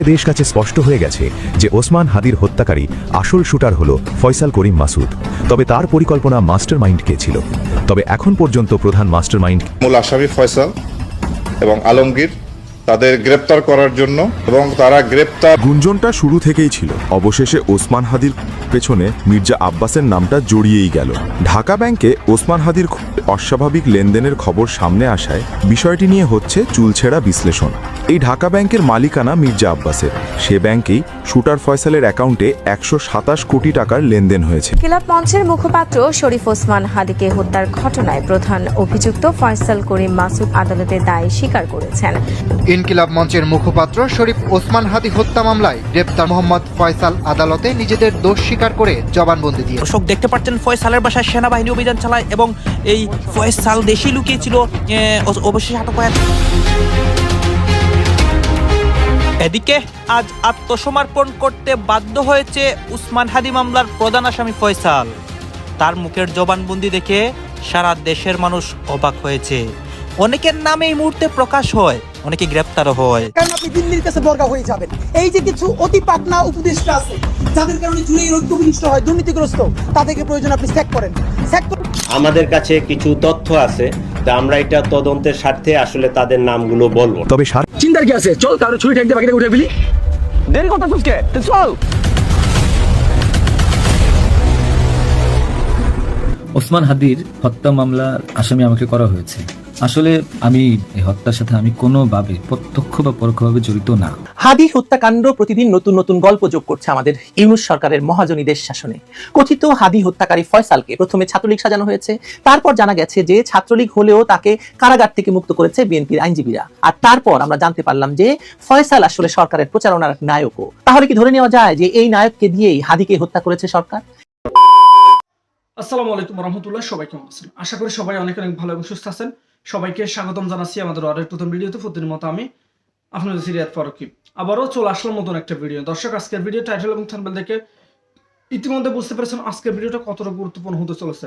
দেশ কাছে স্পষ্ট হয়ে গেছে যে ওসমান হাদির হত্যাকারী আসল শুটার হল ফয়সাল করিম মাসুদ। তবে তার পরিকল্পনা মাস্টার মাইন্ড কে ছিল? তবে এখন পর্যন্ত প্রধান মাস্টার মাইন্ড মূল আসামি ফয়সাল এবং আলমগীর তাদের গ্রেপ্তার করার জন্য এবং তারা গ্রেপ্তার গুঞ্জনটা শুরু থেকেই ছিল। অবশেষে ওসমান হাদির পেছনে মির্জা আব্বাসের নামটা জড়িয়েই গেল। ঢাকা ব্যাংকে ওসমান হাদির অস্বাভাবিক লেনদেনের খবর সামনে আসায় বিষয়টি নিয়ে হচ্ছে চুলছেড়া বিশ্লেষণ। এই ঢাকা ব্যাংকের মালিকানা মির্জা আব্বাসের। সে ব্যাংকেই শুটার ফয়সালের অ্যাকাউন্টে একশো সাতাশ কোটি টাকার লেনদেন হয়েছে। কিলাব মঞ্চের মুখপাত্র শরীফ ওসমান হাদিকে হত্যার ঘটনায় প্রধান অভিযুক্ত ফয়সাল করিম মাসুদ আদালতে দায় স্বীকার করেছেন। ইনকিলাব মঞ্চের মুখপাত্র শরীফ ওসমান হাদি হত্যা মামলায় গ্রেপ্তার মোহাম্মদ ফয়সাল আদালতে নিজেদের দোষ স্বীকার করে জবানবন্দি দিয়ে। দর্শক, দেখতে পাচ্ছেন, ফয়সালের বাসায় সেনাবাহিনী অভিযান চালায় এবং এই ফয়সাল দেশে লুকিয়েছিল অবশেষে আটক হয় এদিকে আজ আত্মসমর্পণ করতে বাধ্য হয়েছে উসমান হাদি মামলার প্রধান আসামি ফয়সাল। তার মুখের জবানবন্দি দেখে সারা দেশের মানুষ অবাক হয়েছে। অনেকের নামে এই মুহূর্তে প্রকাশ হয়। অনেকে গ্রেপ্তারও হয়। কারণ আপনি দিল্লির কাছে বর্গা হয়ে যাবেন। এই যে কিছু অতি পাকনা উপদেষ্টা আছে যাদের কারণে জুড়ে রোগ হয় দুর্নীতিগ্রস্ত তাদেরকে প্রয়োজন আপনি স্যাক করেন। আমাদের কাছে কিছু তথ্য আছে তা আমরা এটা তদন্তের স্বার্থে আসলে তাদের নামগুলো বলব তবে চিন্তার কি আছে? চল কারও ছুরি ঠেকতে বাকিটা উঠে ফেলি। দেরি কথা চলছে চল। ওসমান হাদির হত্যা মামলার আসামি আমাকে করা হয়েছে। আসলে আমি এই হত্যার সাথে আমি কোনোভাবে প্রত্যক্ষ বা পরোক্ষভাবে জড়িত না। হাদি হত্যাকাণ্ড প্রতিদিন নতুন নতুন গল্প যোগ করছে আমাদের ইউনুস সরকারের মহাজনী দেশ শাসনে। কথিত হাদি হত্যাকারী ফয়সালকে প্রথমে ছাত্রলীগ সাজানো হয়েছে তারপর জানা গেছে যে ছাত্রলীগ হলেও তাকে কারাগার থেকে মুক্ত করেছে বিএনপির আইনজীবীরা। আর তারপর আমরা জানতে পারলাম যে ফয়সাল আসলে সরকারের প্রচারণার নায়কও। তাহলে কি ধরে নেওয়া যায় যে এই নায়ককে দিয়েই হাদিকে হত্যা করেছে সরকার? আসসালামু আলাইকুম রহমতুল্লাহ সবাই কেমন আছেন? আশা করি সবাই অনেক অনেক ভালো এবং সুস্থ আছেন। সবাইকে স্বাগতম জানাচ্ছি আমাদের আরেক প্রথম ভিডিওতে। প্রতিদিন মতো আমি আপনাদের সিরিয়াত ফারুকি। আবারও চলে আসলাম নতুন একটা ভিডিও। দর্শক, আজকের ভিডিও টাইটেল এবং থাম্বনেল দেখে ইতিমধ্যে বুঝতে পেরেছেন আজকের ভিডিওটা কতটা গুরুত্বপূর্ণ হতে চলেছে।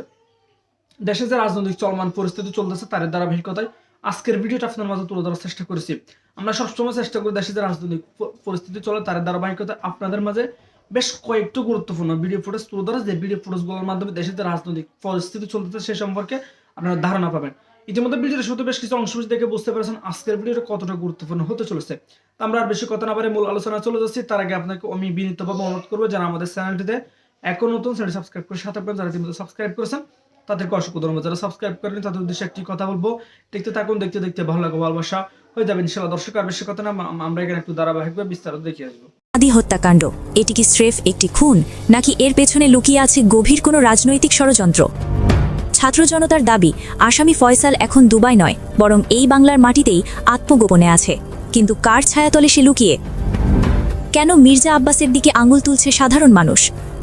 দেশে যে রাজনৈতিক চলমান পরিস্থিতি চলতেছে, তার ধারাবাহিকতায় আজকের ভিডিওটা আপনার মাঝে তুলে ধরার চেষ্টা করেছি। আমরা সবসময় চেষ্টা করি দেশে যে রাজনৈতিক পরিস্থিতি চলে, তার ধারাবাহিকতায় আপনাদের মাঝে বেশ কয়েকটি গুরুত্বপূর্ণ ভিডিও ফুটেজ তুলে ধরা। যে ভিডিও ফুটেজগুলোর মাধ্যমে দেশের যে রাজনৈতিক পরিস্থিতি চলতেছে, সে সম্পর্কে আপনারা ধারণা পাবেন। ইতিমধ্যে ভিডিওটা শুধু বেশ কিছু অংশ দেখে বুঝতে পেরেছেন আজকের ভিডিওটা কতটা গুরুত্বপূর্ণ হতে চলেছে। তো আমরা আর বেশি কথা না পারে মূল আলোচনা চলে যাচ্ছি। তার আগে আপনাকে আমি বিনীতভাবে অনুরোধ করব যারা আমাদের চ্যানেলটিতে এখন নতুন চ্যানেল সাবস্ক্রাইব করে সাথে আপনারা যারা ইতিমধ্যে সাবস্ক্রাইব করেছেন, তাদেরকে অসংখ্য ধন্যবাদ। যারা সাবস্ক্রাইব করেন তাদের উদ্দেশ্যে একটি কথা বলব, দেখতে থাকুন, দেখতে দেখতে ভালো লাগবে, ভালোবাসা হয়ে যাবে ইনশাল্লাহ দর্শক, আর বেশি কথা না আমরা এখানে একটু ধারাবাহিকভাবে বিস্তারিত দেখিয়ে আসব। হত্যাকাণ্ড, এটি কি স্রেফ একটি খুন, নাকি এর পেছনে লুকিয়ে আছে গভীর কোনো রাজনৈতিক ষড়যন্ত্র? ছাত্র জনতার দাবি, আসামি ফয়সাল এখন দুবাই নয়, বরং এই বাংলার মাটিতেই আত্মগোপনে আছে। কিন্তু কার ছায়াতলে সে লুকিয়ে? কেন মির্জা আব্বাসের দিকে আঙুল তুলছে সাধারণ মানুষ?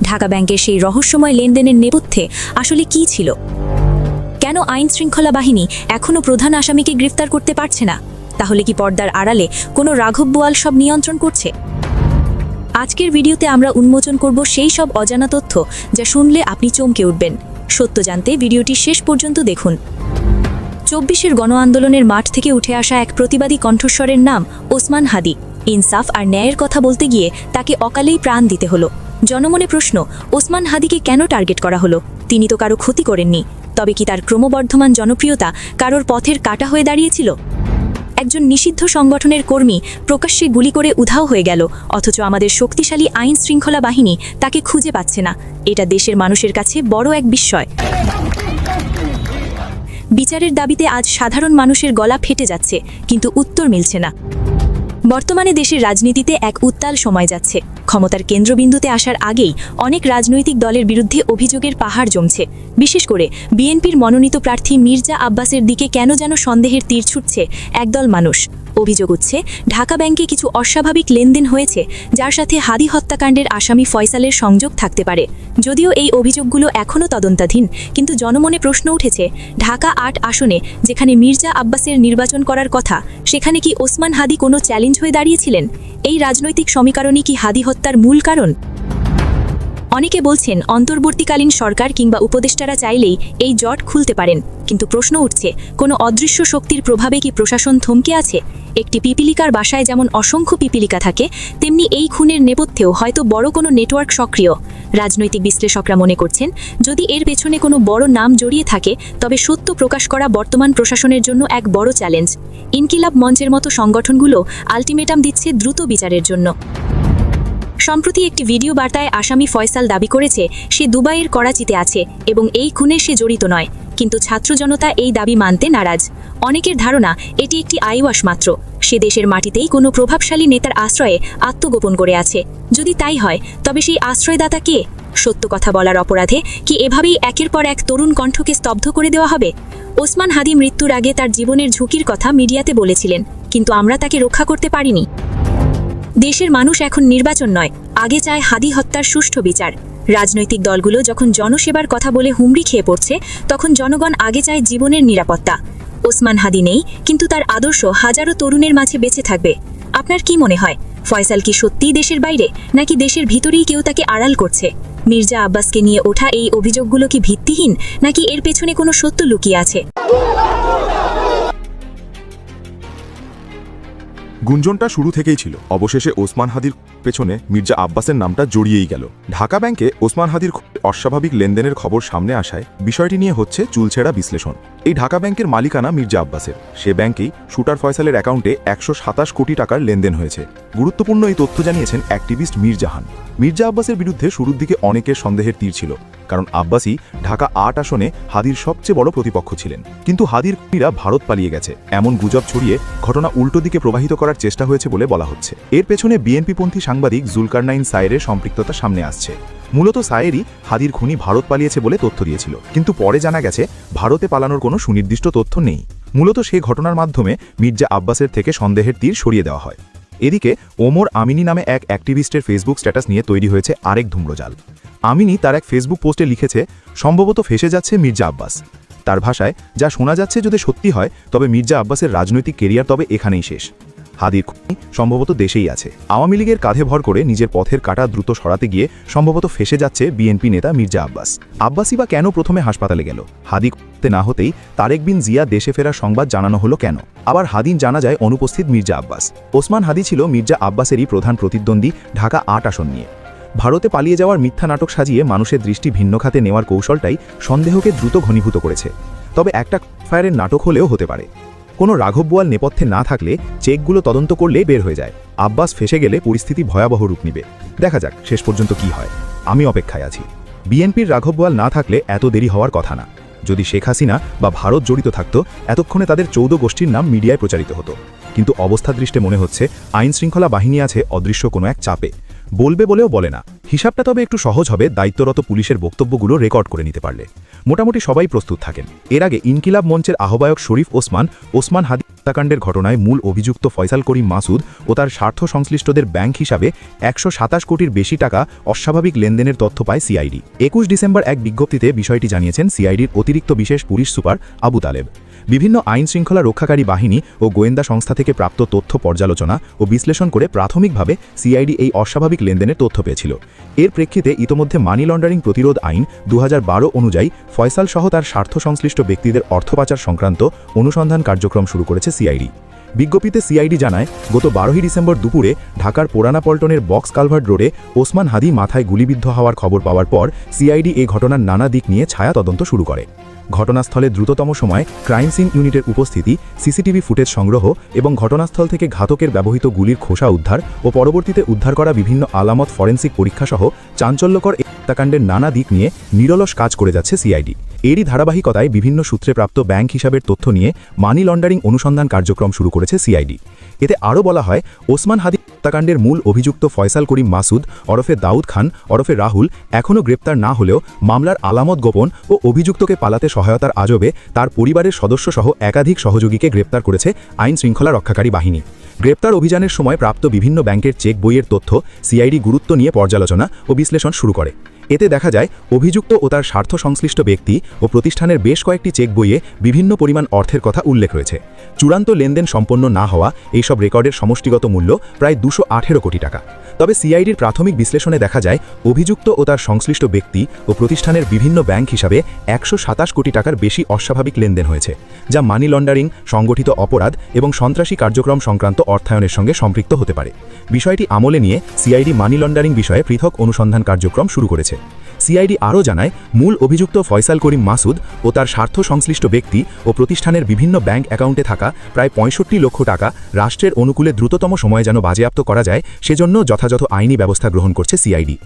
ঢাকা ব্যাংকের সেই রহস্যময় লেনদেনের নেপথ্যে আসলে কি ছিল? কেন আইন শৃঙ্খলা বাহিনী এখনও প্রধান আসামিকে গ্রেফতার করতে পারছে না? তাহলে কি পর্দার আড়ালে কোনো রাঘব বোয়াল সব নিয়ন্ত্রণ করছে? আজকের ভিডিওতে আমরা উন্মোচন করব সেই সব অজানা তথ্য যা শুনলে আপনি চমকে উঠবেন। সত্য জানতে ভিডিওটি শেষ পর্যন্ত দেখুন। চব্বিশের গণ আন্দোলনের মাঠ থেকে উঠে আসা এক প্রতিবাদী কণ্ঠস্বরের নাম ওসমান হাদি। ইনসাফ আর ন্যায়ের কথা বলতে গিয়ে তাকে অকালেই প্রাণ দিতে হলো। জনমনে প্রশ্ন, ওসমান হাদিকে কেন টার্গেট করা হলো? তিনি তো কারও ক্ষতি করেননি। তবে কি তার ক্রমবর্ধমান জনপ্রিয়তা কারোর পথের কাটা হয়ে দাঁড়িয়েছিল? একজন নিষিদ্ধ সংগঠনের কর্মী প্রকাশ্যে গুলি করে উধাও হয়ে গেল, অথচ আমাদের শক্তিশালী আইন শৃঙ্খলা বাহিনী তাকে খুঁজে পাচ্ছে না। এটা দেশের মানুষের কাছে বড় এক বিস্ময়। বিচারের দাবিতে আজ সাধারণ মানুষের গলা ফেটে যাচ্ছে, কিন্তু উত্তর মিলছে না। বর্তমানে দেশের রাজনীতিতে এক উত্তাল সময় যাচ্ছে। ক্ষমতার কেন্দ্রবিন্দুতে আসার আগেই অনেক রাজনৈতিক দলের বিরুদ্ধে অভিযোগের পাহাড় জমছে। বিশেষ করে বিএনপির মনোনীত প্রার্থী মির্জা আব্বাসের দিকে কেন যেন সন্দেহের তীর ছুটছে একদল মানুষ। অভিযোগ উঠছে, ঢাকা ব্যাংকে কিছু অস্বাভাবিক লেনদেন হয়েছে, যার সাথে হাদি হত্যাকাণ্ডের আসামি ফয়সালের সংযোগ থাকতে পারে। যদিও এই অভিযোগগুলো এখনও তদন্তাধীন, কিন্তু জনমনে প্রশ্ন উঠেছে, ঢাকা আট আসনে, যেখানে মির্জা আব্বাসের নির্বাচন করার কথা, সেখানে কি ওসমান হাদি কোনো চ্যালেঞ্জ হয়ে দাঁড়িয়েছিলেন? এই রাজনৈতিক সমীকরণই কি হাদি হত্যার মূল কারণ? অনেকে বলছেন অন্তর্বর্তীকালীন সরকার কিংবা উপদেষ্টারা চাইলেই এই জট খুলতে পারেন। কিন্তু প্রশ্ন উঠছে, কোনো অদৃশ্য শক্তির প্রভাবে কি প্রশাসন থমকে আছে? একটি পিপিলিকার বাসায় যেমন অসংখ্য পিপিলিকা থাকে, তেমনি এই খুনের নেপথ্যেও হয়তো বড় কোনো নেটওয়ার্ক সক্রিয়। রাজনৈতিক বিশ্লেষকরা মনে করছেন, যদি এর পেছনে কোনো বড় নাম জড়িয়ে থাকে, তবে সত্য প্রকাশ করা বর্তমান প্রশাসনের জন্য এক বড় চ্যালেঞ্জ। ইনকিলাব মঞ্চের মতো সংগঠনগুলো আলটিমেটাম দিচ্ছে দ্রুত বিচারের জন্য। সম্প্রতি একটি ভিডিও বার্তায় আসামি ফয়সাল দাবি করেছে, সে দুবাইয়ের করাচিতে আছে এবং এই খুনে সে জড়িত নয়। কিন্তু ছাত্র জনতা এই দাবি মানতে নারাজ। অনেকের ধারণা, এটি একটি আইওয়াস মাত্র। সে দেশের মাটিতেই কোনো প্রভাবশালী নেতার আশ্রয়ে আত্মগোপন করে আছে। যদি তাই হয়, তবে সেই আশ্রয়দাতা কে? সত্য কথা বলার অপরাধে কি এভাবেই একের পর এক তরুণ কণ্ঠকে স্তব্ধ করে দেওয়া হবে? ওসমান হাদি মৃত্যুর আগে তার জীবনের ঝুঁকির কথা মিডিয়াতে বলেছিলেন, কিন্তু আমরা তাকে রক্ষা করতে পারিনি। দেশের মানুষ এখন নির্বাচন নয়, আগে চায় হাদি হত্যার সুষ্ঠু বিচার। রাজনৈতিক দলগুলো যখন জনসেবার কথা বলে হুমড়ি খেয়ে পড়ছে, তখন জনগণ আগে চায় জীবনের নিরাপত্তা। ওসমান হাদি নেই, কিন্তু তার আদর্শ হাজারো তরুণের মাঝে বেঁচে থাকবে। আপনার কি মনে হয়, ফয়সাল কি সত্যিই দেশের বাইরে, নাকি দেশের ভিতরেই কেউ তাকে আড়াল করছে? মির্জা আব্বাসকে নিয়ে ওঠা এই অভিযোগগুলো কি ভিত্তিহীন, নাকি এর পেছনে কোনো সত্য লুকিয়ে আছে? গুঞ্জনটা শুরু থেকেই ছিল। অবশেষে ওসমান হাদির পেছনে মির্জা আব্বাসের নামটা জড়িয়েই গেল। ঢাকা ব্যাংকে ওসমান হাদির অস্বাভাবিক লেনদেনের খবর সামনে আসায় বিষয়টি নিয়ে হচ্ছে চুলছেড়া বিশ্লেষণ। এই ঢাকা ব্যাংকের মালিকানা মির্জা আব্বাসের। সে ব্যাংকেই শুটার ফয়সালের অ্যাকাউন্টে একশো সাতাশ কোটি টাকার লেনদেন হয়েছে। গুরুত্বপূর্ণ এই তথ্য জানিয়েছেন অ্যাক্টিভিস্ট মির্জাহান। জাহান মির্জা আব্বাসের বিরুদ্ধে শুরুর দিকে অনেকের সন্দেহের তীর ছিল, কারণ আব্বাসি ঢাকা আট আসনে হাদির সবচেয়ে বড় প্রতিপক্ষ ছিলেন। কিন্তু হাদির খুনিরা ভারত পালিয়ে গেছে। এমন গুজব ছড়িয়ে ঘটনা উল্টো দিকে প্রবাহিত করার চেষ্টা হয়েছে বলে বলা হচ্ছে। এর পেছনে বিএনপিপন্থী সাংবাদিক জুলকারনাইন সায়েরের সম্পৃক্ততা সামনে আসছে। মূলত সায়েরই হাদির খুনি ভারত পালিয়েছে বলে তথ্য দিয়েছিল। কিন্তু পরে জানা গেছে, ভারতে পালানোর কোনো সুনির্দিষ্ট তথ্য নেই। মূলত সেই ঘটনার মাধ্যমে মির্জা আব্বাসের থেকে সন্দেহের তীর সরিয়ে দেওয়া হয়। এদিকে ওমর আমিনী নামে এক অ্যাক্টিভিস্টের ফেসবুক স্ট্যাটাস নিয়ে তৈরি হয়েছে আরেক ধুম্রজাল। আমিনী তার এক ফেসবুক পোস্টে লিখেছে, সম্ভবত ফেসে যাচ্ছে মির্জা আব্বাস। তার ভাষায়, যা শোনা যাচ্ছে যদি সত্যি হয়, তবে মির্জা আব্বাসের রাজনৈতিক কেরিয়ার তবে এখানেই শেষ। হাদির সম্ভবত দেশেই আছে। আওয়ামী লীগের কাঁধে ভর করে নিজের পথের কাটা দ্রুত সরাতে গিয়ে সম্ভবত ফেসে যাচ্ছে বিএনপি নেতা মির্জা আব্বাস। আব্বাসই বা কেন প্রথমে হাসপাতালে গেল? হাদি না হতেই তারেক বিন জিয়া দেশে ফেরার সংবাদ জানানো হলো কেন? আবার হাদিন জানা যায় অনুপস্থিত মির্জা আব্বাস। ওসমান হাদি ছিল মির্জা আব্বাসেরই প্রধান প্রতিদ্বন্দ্বী ঢাকা আট আসন নিয়ে। ভারতে পালিয়ে যাওয়ার মিথ্যা নাটক সাজিয়ে মানুষের দৃষ্টি ভিন্ন খাতে নেওয়ার কৌশলটাই সন্দেহকে দ্রুত ঘনীভূত করেছে। তবে একটা ফায়ারের নাটক হলেও হতে পারে। কোনো রাঘব বোয়াল নেপথ্যে না থাকলে চেকগুলো তদন্ত করলেই বের হয়ে যায়। আব্বাস ফেসে গেলে পরিস্থিতি ভয়াবহ রূপ নিবে। দেখা যাক শেষ পর্যন্ত কি হয়। আমি অপেক্ষায় আছি। বিএনপির রাঘব বোয়াল না থাকলে এত দেরি হওয়ার কথা না। যদি শেখ হাসিনা বা ভারত জড়িত থাকত, এতক্ষণে তাদের চৌদ্দ গোষ্ঠীর নাম মিডিয়ায় প্রচারিত হতো। কিন্তু অবস্থা দৃষ্টে মনে হচ্ছে আইন শৃঙ্খলা বাহিনী আছে অদৃশ্য কোনো এক চাপে। বলবে বলেও বলে না। হিসাবটা তবে একটু সহজ হবে, দায়িত্বরত পুলিশের বক্তব্যগুলো রেকর্ড করে নিতে পারলে। মোটামুটি সবাই প্রস্তুত থাকেন। এর আগে ইনকিলাব মঞ্চের আহ্বায়ক শরীফ ওসমান ওসমান হাদি হত্যাকাণ্ডের ঘটনায় মূল অভিযুক্ত ফয়সাল করিম মাসুদ ও তার স্বার্থ সংশ্লিষ্টদের ব্যাংক হিসাবে একশো সাতাশ কোটির বেশি টাকা অস্বাভাবিক লেনদেনের তথ্য পায় সিআইডি। একুশ ডিসেম্বর এক বিজ্ঞপ্তিতে বিষয়টি জানিয়েছেন সিআইডির অতিরিক্ত বিশেষ পুলিশ সুপার আবু তালেব। বিভিন্ন আইন শৃঙ্খলা রক্ষাকারী বাহিনী ও গোয়েন্দা সংস্থা থেকে প্রাপ্ত তথ্য পর্যালোচনা ও বিশ্লেষণ করে প্রাথমিকভাবে সিআইডি এই অস্বাভাবিক লেনদেনের তথ্য পেয়েছিল। এর প্রেক্ষিতে ইতোমধ্যে মানি লন্ডারিং প্রতিরোধ আইন দু হাজার বারো অনুযায়ী ফয়সাল সহ তার স্বার্থ সংশ্লিষ্ট ব্যক্তিদের অর্থ পাচার সংক্রান্ত অনুসন্ধান কার্যক্রম শুরু করেছে সিআইডি। বিজ্ঞপ্তিতে সিআইডি জানায়, গত বারোই ডিসেম্বর দুপুরে ঢাকার পোরানা পল্টনের বক্স কালভার্ট রোডে ওসমান হাদি মাথায় গুলিবিদ্ধ হওয়ার খবর পাওয়ার পর সিআইডি এই ঘটনার নানা দিক নিয়ে ছায়া তদন্ত শুরু করে। ঘটনাস্থলে দ্রুততম সময় ক্রাইম সিন ইউনিটের উপস্থিতি, সিসিটিভি ফুটেজ সংগ্রহ এবং ঘটনাস্থল থেকে ঘাতকের ব্যবহৃত গুলির খোসা উদ্ধার ও পরবর্তীতে উদ্ধার করা বিভিন্ন আলামত ফরেন্সিক পরীক্ষাসহ চাঞ্চল্যকর হত্যাকাণ্ডের নানা দিক নিয়ে নিরলস কাজ করে যাচ্ছে সিআইডি। এরই ধারাবাহিকতায় বিভিন্ন সূত্রে প্রাপ্ত ব্যাংক হিসাবের তথ্য নিয়ে মানি লন্ডারিং অনুসন্ধান কার্যক্রম শুরু করেছে সিআইডি। এতে আরও বলা হয়, ওসমান হাদি হত্যাকাণ্ডের মূল অভিযুক্ত ফয়সাল করিম মাসুদ, ওরফে দাউদ খান, ওরফে রাহুল, এখনও গ্রেপ্তার না হলেও মামলার আলামত গোপন ও অভিযুক্তকে পালাতে সহায়তার আজবে তার পরিবারের সদস্যসহ একাধিক সহযোগীকে গ্রেপ্তার করেছে আইন শৃঙ্খলা রক্ষাকারী বাহিনী। গ্রেপ্তার অভিযানের সময় প্রাপ্ত বিভিন্ন ব্যাংকের চেক বইয়ের তথ্য, সিআইডি গুরুত্ব নিয়ে পর্যালোচনা ও বিশ্লেষণ শুরু করে। এতে দেখা যায়, অভিযুক্ত ও তার স্বার্থ সংশ্লিষ্ট ব্যক্তি ও প্রতিষ্ঠানের বেশ কয়েকটি চেক বইয়ে বিভিন্ন পরিমাণ অর্থের কথা উল্লেখ রয়েছে। চূড়ান্ত লেনদেন সম্পন্ন না হওয়া, এইসব রেকর্ডের সমষ্টিগত মূল্য প্রায় দুশো কোটি টাকা। তবে সিআইডির প্রাথমিক বিশ্লেষণে দেখা যায়, অভিযুক্ত ও তার সংশ্লিষ্ট ব্যক্তি ও প্রতিষ্ঠানের বিভিন্ন ব্যাংক হিসাবে একশো সাতাশ কোটি টাকার বেশি অস্বাভাবিক লেনদেন হয়েছে, যা মানি লন্ডারিং, সংগঠিত অপরাধ এবং সন্ত্রাসী কার্যক্রম সংক্রান্ত অর্থায়নের সঙ্গে সম্পৃক্ত হতে পারে। বিষয়টি আমলে নিয়ে সিআইডি মানি লন্ডারিং বিষয়ে পৃথক অনুসন্ধান কার্যক্রম শুরু করেছে। সিআইডি আরও জানায়, মূল অভিযুক্ত ফয়সাল করিম মাসুদ ও তার স্বার্থ সংশ্লিষ্ট ব্যক্তি ও প্রতিষ্ঠানের বিভিন্ন ব্যাংক অ্যাকাউন্টে থাকা প্রায় পঁয়ষট্টি লক্ষ টাকা রাষ্ট্রের অনুকূলে দ্রুততম সময়ে যেন বাজেয়াপ্ত করা যায়, সেজন্য যথাযথ আইনি ব্যবস্থা গ্রহণ করছে সিআইডি।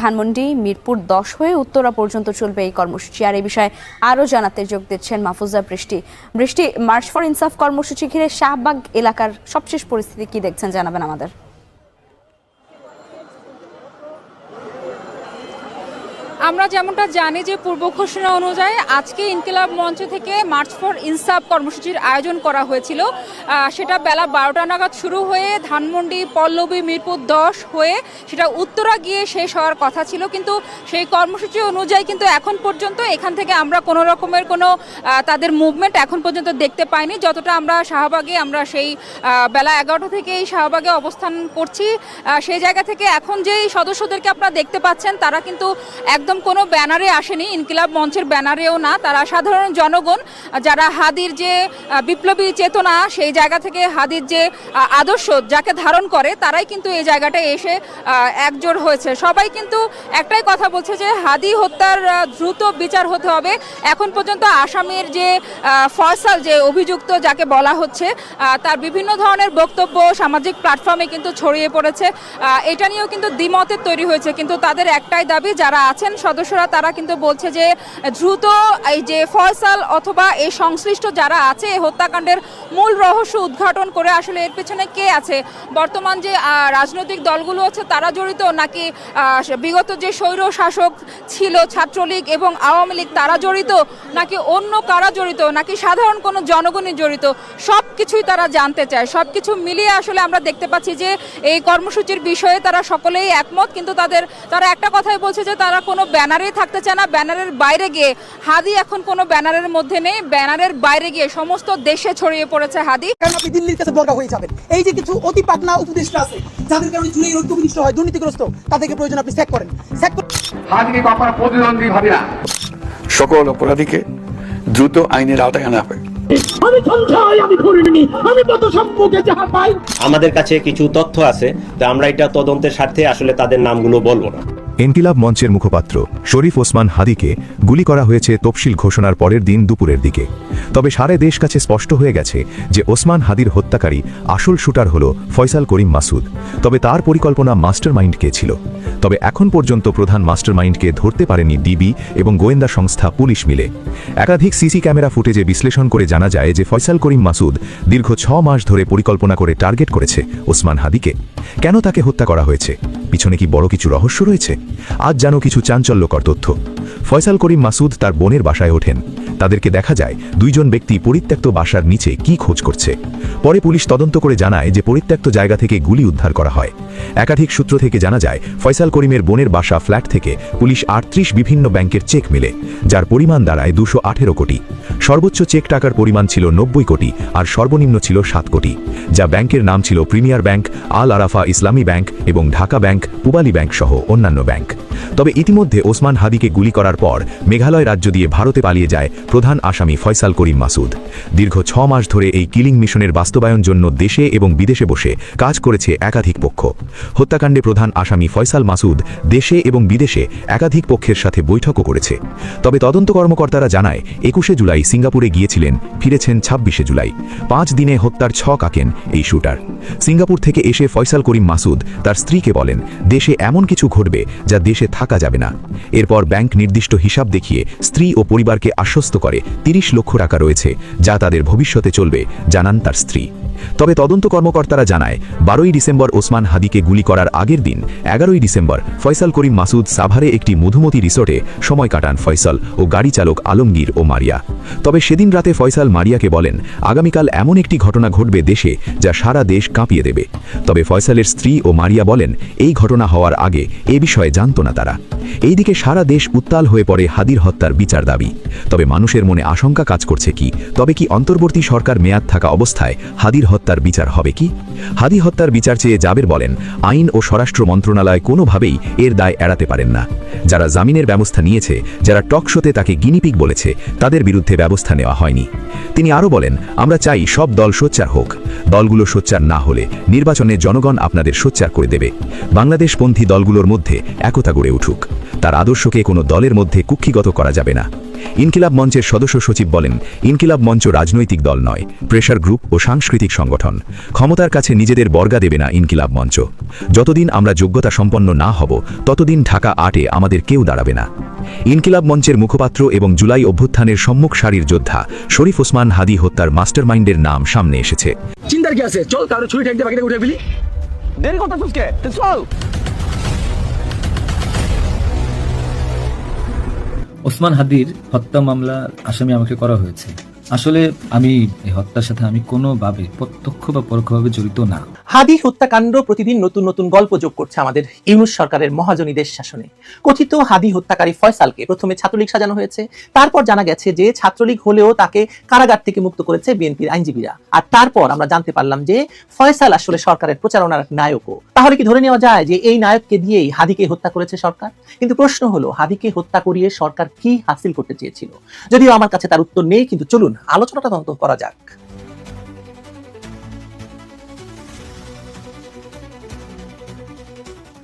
ধানমন্ডি মিরপুর দশ হয়ে উত্তরা পর্যন্ত চলবে এই কর্মসূচি। আর এই বিষয়ে আরও জানাতে যোগ দিচ্ছেন মাহফুজা বৃষ্টি। বৃষ্টি মার্চ ফর ইনসাফ কর্মসূচি ঘিরে শাহবাগ এলাকার সবশেষ পরিস্থিতি কি দেখছেন জানাবেন আমাদের। আমরা যেমনটা জানি যে পূর্ব ঘোষণা অনুযায়ী আজকে ইনকিলাব মঞ্চ থেকে মার্চ ফর ইনসাফ কর্মসূচির আয়োজন করা হয়েছিল। সেটা বেলা বারোটা নাগাদ শুরু হয়ে ধানমন্ডি, পল্লবী, মিরপুর দশ হয়ে সেটা উত্তরা গিয়ে শেষ হওয়ার কথা ছিল। কিন্তু সেই কর্মসূচি অনুযায়ী কিন্তু এখন পর্যন্ত এখান থেকে আমরা কোনো রকমের কোনো তাদের মুভমেন্ট এখন পর্যন্ত দেখতে পাইনি। যতটা আমরা শাহবাগে আমরা সেই বেলা এগারোটা থেকে এই শাহবাগে অবস্থান করছি। সেই জায়গা থেকে এখন যেই সদস্যদেরকে আপনারা দেখতে পাচ্ছেন, তারা কিন্তু একদম কোনো ব্যানারে আসেনি, ইনকিলাব মঞ্চের ব্যানারেও না। তারা সাধারণ জনগণ, যারা হাদির যে বিপ্লবী চেতনা, সেই জায়গা থেকে হাদির যে আদর্শ যাকে ধারণ করে, তারাই কিন্তু এই জায়গাটায় এসে একজোট হয়েছে। সবাই কিন্তু একটাই কথা বলছে যে, হাদি হত্যার দ্রুত বিচার হতে হবে। এখন পর্যন্ত আসামির যে ফয়সাল, যে অভিযুক্ত যাকে বলা হচ্ছে তার বিভিন্ন ধরনের বক্তব্য সামাজিক প্ল্যাটফর্মে কিন্তু ছড়িয়ে পড়েছে। এটা নিয়েও কিন্তু দ্বিমতের তৈরি হয়েছে। কিন্তু তাদের একটাই দাবি, যারা আছেন সদস্যরা, তারা কিন্তু বলছে যে দ্রুত এই যে ফয়সাল অথবা এই সংশ্লিষ্ট যারা আছে, এই হত্যাকাণ্ডের মূল রহস্য উদ্ঘাটন করে আসলে এর পেছনে কে আছে? বর্তমান যে রাজনৈতিক দলগুলো আছে, তারা জড়িত নাকি বিগত যে স্বৈর শাসক ছিল ছাত্রলীগ এবং আওয়ামী লীগ, তারা জড়িত নাকি অন্য কারা জড়িত নাকি সাধারণ কোনো জনগণই জড়িত? সব কিছুই তারা জানতে চায়। সব কিছু মিলিয়ে আসলে আমরা দেখতে পাচ্ছি যে এই কর্মসূচির বিষয়ে তারা সকলেই একমত, কিন্তু তাদের, তারা একটা কথাই বলছে যে তারা কোনো ব্যানারেই থাকতে চায় না ব্যানারের বাইরে গিয়ে হাদি এখন কোনো ব্যানারের মধ্যে নেই ব্যানারের বাইরে গিয়ে সমস্ত দেশে ছড়িয়ে পড়েছে হাদি। কারণ আপনি দিল্লির কাছে বর্গা হয়ে যাবেন। এই যে কিছু অতি পাকনা উপদেষ্টা আছে যাদের কারণে জুড়ে রক্ত বিনিষ্ট হয় দুর্নীতিগ্রস্ত তাদেরকে প্রয়োজন আপনি স্যাক করেন। স্যাক হাদিকে কখনো প্রতিদ্বন্দ্বী ভাবি না। সকল অপরাধীকে দ্রুত আইনের আওতায় আনা হবে। আমি সঞ্চয় আমি করিনি আমি কত সম্পর্কে যাহা পাই। আমাদের কাছে কিছু তথ্য আছে তো আমরা এটা তদন্তের স্বার্থে আসলে তাদের নামগুলো বলব না। এনকিলাব মঞ্চের মুখপাত্র শরীফ ওসমান হাদিকে গুলি করা হয়েছে তফসিল ঘোষণার পরের দিন দুপুরের দিকে। তবে সারে দেশ কাছে স্পষ্ট হয়ে গেছে যে ওসমান হাদির হত্যাকারী আসল শুটার হল ফয়সাল করিম মাসুদ। তবে তার পরিকল্পনা মাস্টার মাইন্ড কে ছিল? তবে এখন পর্যন্ত প্রধান মাস্টার মাইন্ডকে ধরতে পারেনি ডিবি এবং গোয়েন্দা সংস্থা পুলিশ মিলে। একাধিক সিসি ক্যামেরা ফুটেজে বিশ্লেষণ করে জানা যায় যে ফয়সাল করিম মাসুদ দীর্ঘ ছ মাস ধরে পরিকল্পনা করে টার্গেট করেছে ওসমান হাদিকে। কেন তাকে হত্যা করা হয়েছে? পিছনে কি বড় কিছু রহস্য রয়েছে? আজ জানো কিছু চাঞ্চল্যকর তথ্য। ফয়সাল করিম মাসুদ তার বোনের বাসায় ওঠেন। তাদেরকে দেখা যায় দুইজন ব্যক্তি পরিত্যক্ত বাসার নিচে কি খোঁজ করছে। পরে পুলিশ তদন্ত করে জানায় যে পরিত্যক্ত জায়গা থেকে গুলি উদ্ধার করা হয়। একাধিক সূত্র থেকে জানা যায়, ফয়সাল করিমের বোনের বাসা ফ্ল্যাট থেকে পুলিশ আটত্রিশ বিভিন্ন ব্যাংকের চেক মিলে, যার পরিমাণ দাঁড়ায় দুশো কোটি। সর্বোচ্চ চেক টাকার পরিমাণ ছিল নব্বই কোটি আর সর্বনিম্ন ছিল সাত কোটি, যা ব্যাংকের নাম ছিল প্রিমিয়ার ব্যাংক, আল আরাফা ইসলামী ব্যাংক এবং ঢাকা ব্যাংক, পুবালি ব্যাংক সহ অন্যান্য ব্যাংক। তবে ইতিমধ্যে ওসমান হাদিকে গুলি করার পর মেঘালয় রাজ্য দিয়ে ভারতে পালিয়ে যায় প্রধান আসামি ফয়সাল করিম মাসুদ। দীর্ঘ ছ মাস ধরে এই কিলিং মিশনের বাস্তবায়ন জন্য দেশে এবং বিদেশে বসে কাজ করেছে একাধিক পক্ষ। হত্যাকাণ্ডে প্রধান আসামি ফয়সাল মাসুদ দেশে এবং বিদেশে একাধিক পক্ষের সাথে বৈঠকও করেছে। তবে তদন্ত কর্মকর্তারা জানায়, একুশে জুলাই সিঙ্গাপুরে গিয়েছিলেন, ফিরেছেন ছাব্বিশে জুলাই। পাঁচ দিনে হত্যার ছক আঁকেন এই শুটার। সিঙ্গাপুর থেকে এসে ফয়সাল করিম মাসুদ তার স্ত্রীকে বলেন, দেশে এমন কিছু ঘটবে যা দেশে থাকা যাবে না। এরপর ব্যাংক নির্দিষ্ট হিসাব দেখিয়ে স্ত্রী ও পরিবারকে আশ্বস্ত করে তিরিশ লক্ষ টাকা রয়েছে, যা তাদের ভবিষ্যতে চলবে, জানান তার স্ত্রী। তবে তদন্ত কর্মকর্তারা জানায়, বারোই ডিসেম্বর ওসমান হাদিকে গুলি করার আগের দিন, এগারোই ডিসেম্বর, ফয়সাল করিম মাসুদ সাভারে একটি মধুমতি রিসোর্টে সময় কাটান ফয়সাল ও গাড়ি চালক আলমগীর ও মারিয়া। তবে সেদিন রাতে ফয়সাল মারিয়াকে বলেন, আগামীকাল এমন একটি ঘটনা ঘটবে দেশে, যা সারা দেশ কাঁপিয়ে দেবে। তবে ফয়সালের স্ত্রী ও মারিয়া বলেন, এই ঘটনা হওয়ার আগে এ বিষয়ে জানত না তারা। এইদিকে সারা দেশ উত্তাল হয়ে পড়ে হাদির হত্যার বিচার দাবি। তবে মানুষের মনে আশঙ্কা কাজ করছে কি? তবে কি অন্তর্বর্তী সরকার মেয়াদ থাকা অবস্থায় হাদির হত্যার বিচার হবে কি? হাদি হত্যার বিচার চেয়ে জাবের বলেন, আইন ও স্বরাষ্ট্র মন্ত্রণালয় কোনোভাবেই এর দায় এড়াতে পারেন না। যারা জামিনের ব্যবস্থা নিয়েছে, যারা টকশোতে তাকে গিনিপিক বলেছে, তাদের বিরুদ্ধে ব্যবস্থা নেওয়া হয়নি। তিনি আরও বলেন, আমরা চাই সব দল সোচ্চার হোক। দলগুলো সোচ্চার না হলে নির্বাচনে জনগণ আপনাদের সোচ্চার করে দেবে। বাংলাদেশপন্থী দলগুলোর মধ্যে একতা গড়ে উঠুক। তার আদর্শকে কোনো দলের মধ্যে কুক্ষিগত করা যাবে না। ইনকিলাব মঞ্চের সদস্য সচিব বলেন ইনকিলাব মঞ্চ রাজনৈতিক দল নয় প্রেশার গ্রুপ ও সাংস্কৃতিক সংগঠন। ক্ষমতার কাছে নিজেদের বর্গা দেবে না ইনকিলাব মঞ্চ। যতদিন আমরা যোগ্যতা সম্পন্ন না হব ততদিন ঢাকা আটে আমাদের কেউ দাঁড়াবে না। ইনকিলাব মঞ্চের মুখপাত্র এবং জুলাই অভ্যুত্থানের সম্মুখ সারির যোদ্ধা শরীফ ওসমান হাদি হত্যার মাস্টারমাইন্ডের নাম সামনে এসেছে। চিন্তার কি আছে? চল কারও ছুরি ঠেকতে বাকিটা উঠে ফেলি। দেরি কথা চল। ওসমান হাদির হত্যা মামলা আসামি আমাকে করা হয়েছে। আসলে আমি এই হত্যার সাথে আমি কোনোভাবে প্রত্যক্ষ বা পরোক্ষভাবে জড়িত না। হাদি হত্যাকাণ্ড প্রতিদিন নতুন নতুন গল্প যোগ করছে আমাদের ইউনুস সরকারের মহাজনী দেশ শাসনে। কথিত হাদি হত্যাকারী ফয়সালকে প্রথমে ছাত্রলীগ সাজানো হয়েছে, তারপর জানা গেছে যে ছাত্রলীগ হলেও তাকে কারাগার থেকে মুক্ত করেছে বিএনপির আইনজীবীরা। আর তারপর আমরা জানতে পারলাম যে ফয়সাল আসলে সরকারের প্রচারণার নায়কও। তাহলে কি ধরে নেওয়া যায় যে এই নায়ককে দিয়েই হাদিকে হত্যা করেছে সরকার? কিন্তু প্রশ্ন হলো, হাদিকে হত্যা করিয়ে সরকার কি হাসিল করতে চেয়েছিল? যদিও আমার কাছে তার উত্তর নেই, কিন্তু চলুন আলোচনাটা তদন্ত করা যাক।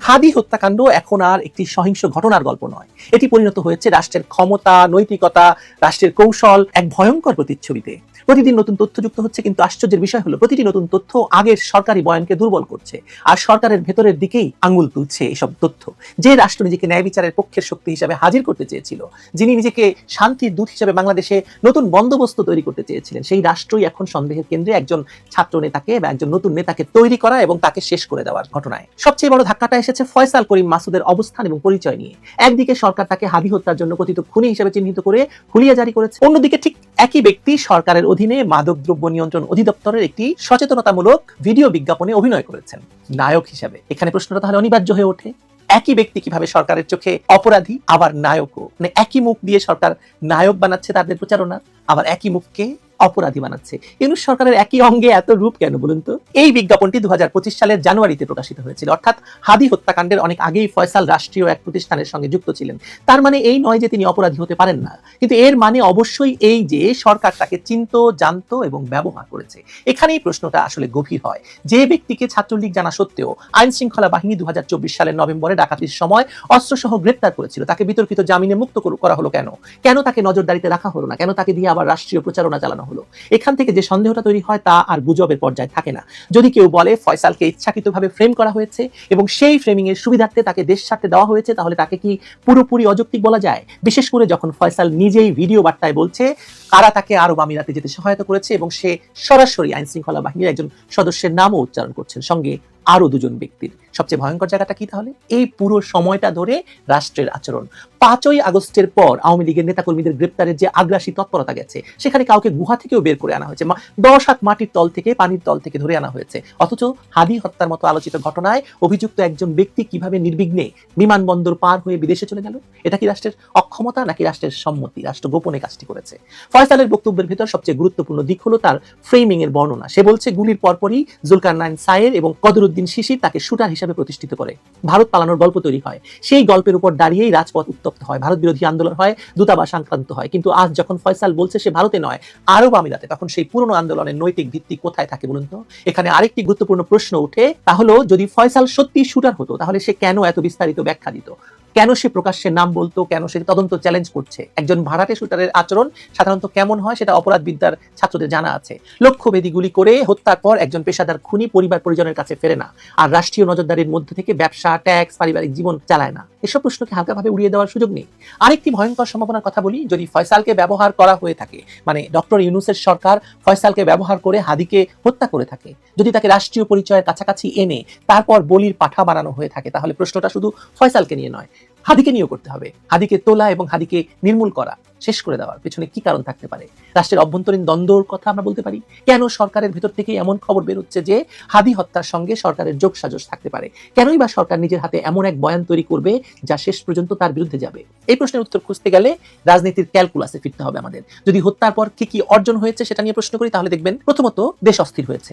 হাদি হত্যাকাণ্ড এখন আর একটি সহিংস ঘটনার গল্প নয়। এটি পরিণত হয়েছে রাষ্ট্রের ক্ষমতা, নৈতিকতা, রাষ্ট্রের কৌশল, এক ভয়ঙ্কর প্রতিচ্ছবিতে। প্রতিদিন নতুন তথ্য যুক্ত হচ্ছে, কিন্তু আশ্চর্যের বিষয় হলো, প্রতিটি নতুন তথ্য আগের সরকারি বয়ানকে দুর্বল করছে, আর সরকারের ভেতরের দিকেই আঙ্গুল তুলছে এসব তথ্য। যে রাষ্ট্র নিজেকে ন্যায় বিচারের পক্ষের শক্তি হিসাবে হাজির করতে চেয়েছিল, যিনি নিজেকে শান্তির দূত হিসাবে বাংলাদেশে নতুন বন্দোবস্ত তৈরি করতে চেয়েছিলেন, সেই রাষ্ট্রই এখন সন্দেহের কেন্দ্রে একজন ছাত্র নেতাকে বা একজন নতুন নেতাকে তৈরি করা এবং তাকে শেষ করে দেওয়ার ঘটনায়। সবচেয়ে বড় ধাক্কাটা এসেছে ফয়সাল করিম মাসুদের অবস্থান এবং পরিচয় নিয়ে। একদিকে সরকার তাকে হাদি হত্যার জন্য কথিত খুনি হিসেবে চিহ্নিত করে হুলিয়া জারি করেছে। অন্যদিকে ঠিক একই ব্যক্তি সরকারের অধীনে মাদকদ্রব্য নিয়ন্ত্রণ অধিদপ্তরের একটি সচেতনতামূলক ভিডিও বিজ্ঞাপনে অভিনয় করেছেন। নায়ক হিসাবে। এখানে প্রশ্নটা তাহলে অনিবার্য হয়ে ওঠে। একই ব্যক্তি কীভাবে সরকারের চোখে অপরাধী, আবার নায়কও? মানে একই মুখ দিয়ে সরকার নায়ক বানাচ্ছে তাদের প্রচারণা, আবার একই মুখকে অপরাধী বানাচ্ছে। ইউনুস সরকারের একই অঙ্গে এত রূপ কেন বলুন তো? এই বিজ্ঞাপনটি দু হাজার পঁচিশ সালের জানুয়ারিতে প্রকাশিত হয়েছিল। অর্থাৎ হাদি হত্যাকাণ্ডের অনেক আগেই ফয়সাল রাষ্ট্রীয় এক প্রতিষ্ঠানের সঙ্গে যুক্ত ছিলেন। তার মানে এই নয় যে তিনি অপরাধী হতে পারেন না। কিন্তু এর মানে অবশ্যই এই যে সরকার তাকে চিনত, জানতো এবং ব্যবহার করেছে। এখানেই প্রশ্নটা আসলে গভীর হয়। যে ব্যক্তিকে ছাত্রলীগ জানা সত্ত্বেও আইন শৃঙ্খলা বাহিনী দু হাজার চব্বিশ সালের নভেম্বরে ডাকাতির সময় অস্ত্রসহ গ্রেপ্তার করেছিল, তাকে বিতর্কিত জামিনে মুক্ত করা হলো কেন? কেন তাকে নজরদারিতে রাখা হলো না? কেন তাকে দিয়ে আবার রাষ্ট্রীয় প্রচারণা চালানো হলো। এখান থেকে যে সন্দেহটা তৈরি হয় তা আর গুজবের পর্যায়ে থাকে না। যদি কেউ বলে ফয়সালকে ইচ্ছাকৃতভাবে ফ্রেম করা হয়েছে এবং সেই ফ্রেমিং এর সুবিধার্থে তাকে দেশ ছাড়তে দেওয়া হয়েছে, তাহলে তাকে কি পুরোপুরি অযৌক্তিক বলা যায়? বিশেষ করে যখন ফয়সাল নিজেই ভিডিও বার্তায় বলছে, কারা তাকে আরব আমিরাতে যেতে সহায়তা করেছে এবং সে সরাসরি আইন শৃঙ্খলা বাহিনীর একজন সদস্যের নামও উচ্চারণ করছেন। সঙ্গে আরও দুজন ব্যক্তির। সবচেয়ে ভয়ঙ্কর জায়গাটা কি তাহলে? এই পুরো সময়টা ধরে রাষ্ট্রের আচরণ। পাঁচই আগস্টের পর আওয়ামী লীগের নেতাকর্মীদের গ্রেপ্তারের যে আগ্রাসী তৎপরতা গেছে, সেখানে কাউকে গুহা থেকেও বের করে আনা হয়েছে। দশ হাত মাটির তল থেকে, পানির তল থেকে ধরে আনা হয়েছে। অথচ হাদি হত্যার মতো আলোচিত ঘটনায় অভিযুক্ত একজন ব্যক্তি কীভাবে নির্বিঘ্নে বিমানবন্দর পার হয়ে বিদেশে চলে গেল? এটা কি রাষ্ট্রের অক্ষমতা নাকি রাষ্ট্রের সম্মতি? রাষ্ট্র গোপনে কাজটি করেছে। ফয়সালের বক্তব্যের ভেতর সবচেয়ে গুরুত্বপূর্ণ দিক হলো তার ফ্রেমিং এর বর্ণনা। সে বলছে, গুলির পরপরই জুলকার নাইন সায়ের এবং কদরুদ্দিন শিশির তাকে শুটার হিসেবে প্রতিষ্ঠিত করে। ভারত পালানোর গল্প তৈরি হয়। সেই গল্পের উপর দাঁড়িয়েই রাজপথ উত্তপ্ত হয়, ভারত বিরোধী আন্দোলন হয়, দূতাবাস আক্রান্ত হয়। কিন্তু আজ যখন ফয়সাল বলছে সে ভারতে নয়, আরব আমিরাতে, তখন সেই পুরনো আন্দোলনের নৈতিক ভিত্তি কোথায় থাকে বলুন তো? এখানে আরেকটি গুরুত্বপূর্ণ প্রশ্ন ওঠে তা হলো, যদি ফয়সাল সত্যি শুটার হতো, তাহলে সে কেন এত বিস্তারিত ব্যাখ্যা দিত? কেন সে প্রকাশ্যে নাম বলতো? কেন সে তদন্ত চ্যালেঞ্জ করছে? একজন ভাড়াটে শুটারের আচরণ সাধারণত কেমন হয় সেটা অপরাধ বিদ্যার ছাত্রদের জানা আছে। লক্ষ্যভেদী গুলি করে হত্যার পর একজন পেশাদার খুনি পরিবার পরিজনের কাছে ফেরে না। আর রাষ্ট্রীয় নজরদারির মধ্যে থেকে ব্যবসা, ট্যাক্স, পারিবারিক জীবন চালায় না। এসব প্রশ্নকে হালকাভাবে উড়িয়ে দেওয়ার সুযোগ নেই। আরেকটি ভয়ঙ্কর সম্ভাবনার কথা বলি, যদি ফয়সালকে ব্যবহার করা হয়ে থাকে মানে ডক্টর ইউনুসের সরকার ফয়সালকে ব্যবহার করে হাদিকে হত্যা করে থাকে, যদি তাকে রাষ্ট্রীয় পরিচয়ের কাছাকাছি এনে তারপর বলির পাঠা বানানো হয়ে থাকে, তাহলে প্রশ্নটা শুধু ফয়সালকে নিয়ে নয়, হাদিকে নিয়েও করতে হবে। হাদিকে তোলা এবং হাদিকে নির্মূল করা। শেষ করে দেওয়ার পেছনে কি কারণ থাকতে পারে? রাষ্ট্রের অভ্যন্তরীণ দ্বন্দ্বর কথা আমরা বলতে পারি। কেন সরকারের ভেতর থেকে এমন খবর বের হচ্ছে যে হাদি হত্যার সঙ্গে সরকারের যোগ সাজস থাকতে পারে? কেনই বা সরকার নিজের হাতে এমন এক বয়ান তৈরি করবে যা শেষ পর্যন্ত তার বিরুদ্ধে যাবে? এই প্রশ্নের উত্তর খুঁজতে গেলে রাজনীতির ক্যালকুলাসে ফিরতে হবে আমাদের। যদি হত্যার পর কি কি অর্জন হয়েছে সেটা নিয়ে প্রশ্ন করি, তাহলে দেখবেন প্রথমত দেশ অস্থির হয়েছে।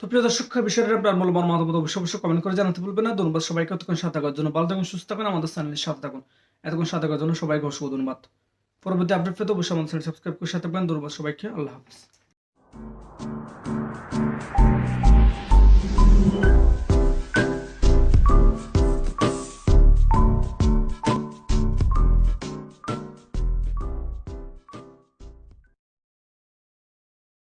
তো প্রিয় দর্শক বিষয়ের আপনার মূল্যবান মতামত অবশ্যই অবশ্যই কমেন্ট করে জানাতে ভুলবেন না। ধন্যবাদ সবাইকে। এতক্ষণ সাথে থাকার জন্য ভালো থাকুন, সুস্থ থাকুন। আমাদের চ্যানেলের সাথে থাকুন। এতক্ষণ সাথে থাকার জন্য সবাইকে অসংখ্য ধন্যবাদ। পরবর্তী আপডেট পেতে অবশ্যই আমাদের সাবস্ক্রাইব করে সাথে পান ধন্যবাদ সবাইকে। আল্লাহ হাফিজ।